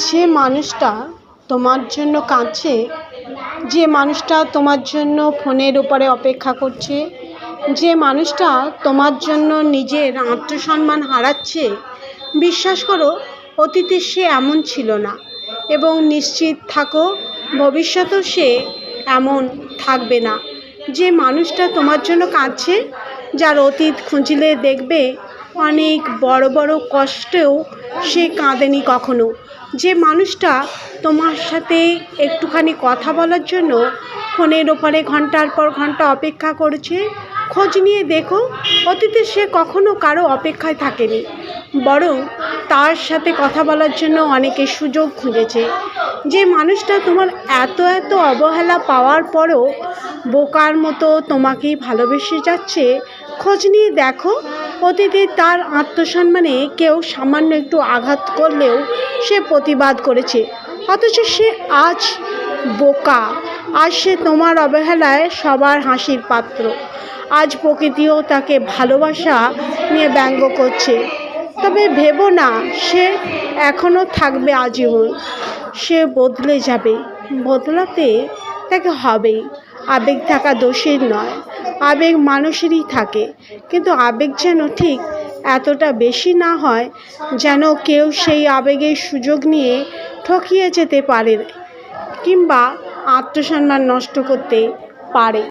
যে মানুষটা তোমার জন্য কাঁদছে, যে মানুষটা তোমার জন্য ফোনের উপরে অপেক্ষা করছে, যে মানুষটা তোমার জন্য নিজের আত্মসম্মান হারাচ্ছে, বিশ্বাস করো, অতীতে সে এমন ছিল না এবং নিশ্চিত থাকো, ভবিষ্যতেও সে এমন থাকবে না। যে মানুষটা তোমার জন্য কাঁদছে, যার অতীত খুঁজলে দেখবে অনেক বড় বড় কষ্টেও সে কাঁদেনি কখনো। যে মানুষটা তোমার সাথে একটুখানি কথা বলার জন্য ফোনের ওপারে ঘণ্টার পর ঘণ্টা অপেক্ষা করেছে, খোঁজ নিয়ে দেখো, অতীতে সে কখনো কারও অপেক্ষায় থাকেনি। বরং তার সাথে কথা বলার জন্য অনেকে সুযোগ খুঁজেছে। যে মানুষটা তোমার এত এত অবহেলা পাওয়ার পরও বোকার মতো তোমাকেই ভালোবেসে যাচ্ছে, খোঁজ নিয়ে দেখো অতীতে তার আত্মসম্মানে কেউ সামান্য একটু আঘাত করলেও সে প্রতিবাদ করেছে। অথচ সে আজ বোকা। আজ সে তোমার অবহেলায় সবার হাসির পাত্র। আজ প্রকৃতিও তাকে ভালোবাসা নিয়ে ব্যঙ্গ করছে। তবে ভেবো না, সে এখনও থাকবে আজীবন। সে বদলে যাবে। বদলাতে তাকে হবেই। আবেগ থাকা দোষের নয়। আবেগ মানুষেরই থাকে। কিন্তু আবেগ যেন ঠিক এতটা বেশি না হয় যেন কেউ সেই আবেগের সুযোগ নিয়ে ঠকিয়ে যেতে পারে, কিংবা আত্মসম্মান নষ্ট করতে পারে।